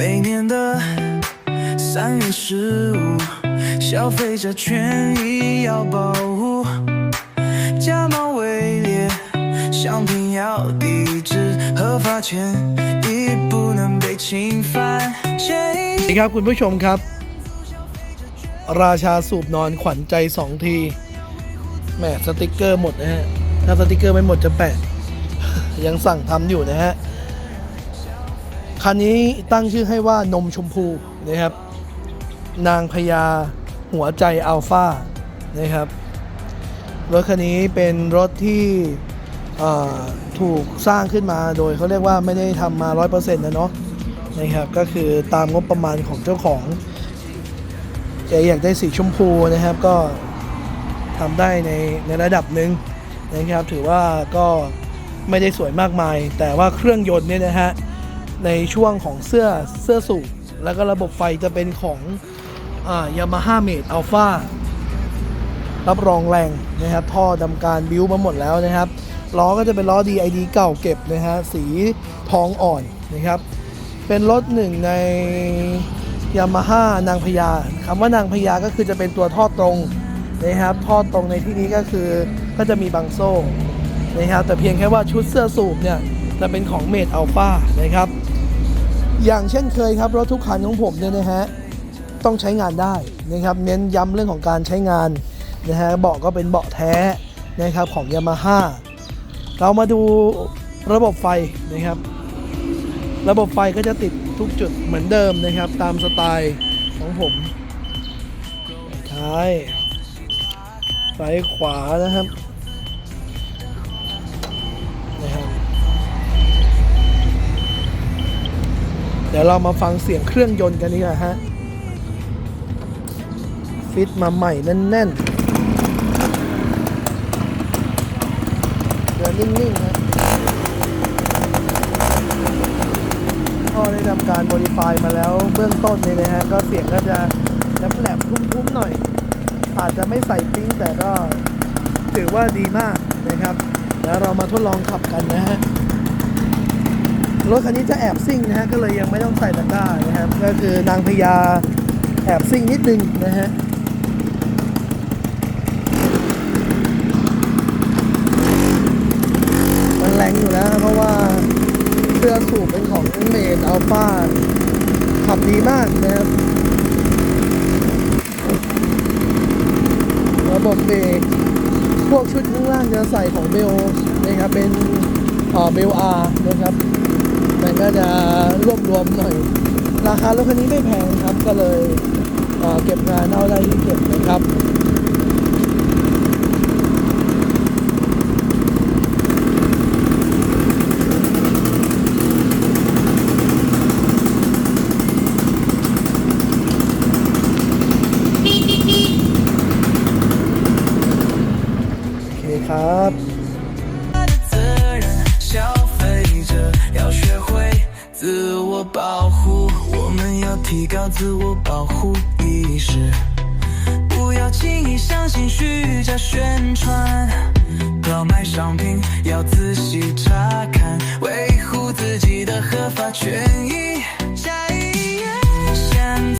年的三月十五，消费者权益要保护，假冒伪劣商品要抵制，合法权益不能被侵犯。谁 สวัสดีครับคุณผู้ชมครับ ราชาสูบนอนขวัญใจสองทีแหมสติกเกอร์หมดนะฮะ ถ้าสติกเกอร์ไม่หมดจะแปะ ยังสั่งทำอยู่นะฮะ คันนี้ตั้งชื่อให้ว่านมชมพูนะครับ นางพญาหัวใจอัลฟานะครับ รถคันนี้เป็นรถที่ถูกสร้างขึ้นมาโดยเขาเรียกว่าไม่ได้ทำมา 100%นะเนาะนะครับก็คือตามงบประมาณของเจ้าของแกอยากได้สีชมพูนะครับก็ทำได้ในในระดับหนึ่งนะครับ ถือว่าก็ไม่ได้สวยมากมาย แต่ว่าเครื่องยนต์เนี่ยนะฮะ ในช่วงของเสื้อเสื้อสูบแล้วก็ระบบไฟจะเป็นของยามาฮ่าเมดอัลฟารับรองแรงนะครับ ท่อดำการบิวมาหมดแล้วนะครับ ล้อก็จะเป็นล้อ DID เก่าเก็บนะฮะสีทองอ่อนนะครับ เป็นรถหนึ่งในยามาฮ่านางพญาคำว่านางพญาก็คือจะเป็นตัวท่อตรงนะครับ ท่อตรงในที่นี้ก็คือก็จะมีบางโซ่นะครับแต่เพียงแค่ว่าชุดเสื้อสูบเนี่ยจะเป็นของเมดอัลฟานะครับ อย่างเช่นเคยครับรถทุกคันของผมเนี่ยนะฮะต้องใช้งานได้นะครับเน้นย้ำเรื่องของการใช้งานนะฮะเบาะก็เป็นเบาะแท้นะครับของยามาฮ่าเรามาดูระบบไฟนะครับ ระบบไฟก็จะติดทุกจุดเหมือนเดิมนะครับ ตามสไตล์ของผมท้ายซ้ายขวานะครับนะครับ เดี๋ยวเรามาฟังเสียงเครื่องยนต์กันดีกว่าฮะ ฟิตมาใหม่แน่นๆเดินนิ่งๆนะท่อได้ทำการโมดิฟายมาแล้วเบื้องต้นเนี่ยนะฮะ ก็เสียงก็จะแหลมๆทุ้มๆหน่อย อาจจะไม่ใส่ปิ้งแต่ก็ถือว่าดีมากนะครับ แล้วเรามาทดลองขับกันนะฮะ รถคันนี้จะแอบซิ่งนะฮะก็เลยยังไม่ต้องใส่ตะกร้านะครับ ก็คือนางพญาแอบซิ่งนิดนึงนะฮะมันแรงอยู่แล้วเพราะว่าเสื้อสูบเป็นของเมดอัลฟาขับดีมากนะครับระบบเบรกพวกชุดข้างล่างจะใส่ของเบลนะครับเป็นเอ่อเบลอาร์นะครับ มันก็จะรวบรวมหน่อย ราคารถคันนี้ไม่แพงครับ ก็เลยเเก็บงานเอาได้ที่เก็บนะครับโอเคครับ 自我保护，我们要提高自我保护意识，不要轻易相信虚假宣传。购买商品要仔细查看，维护自己的合法权益。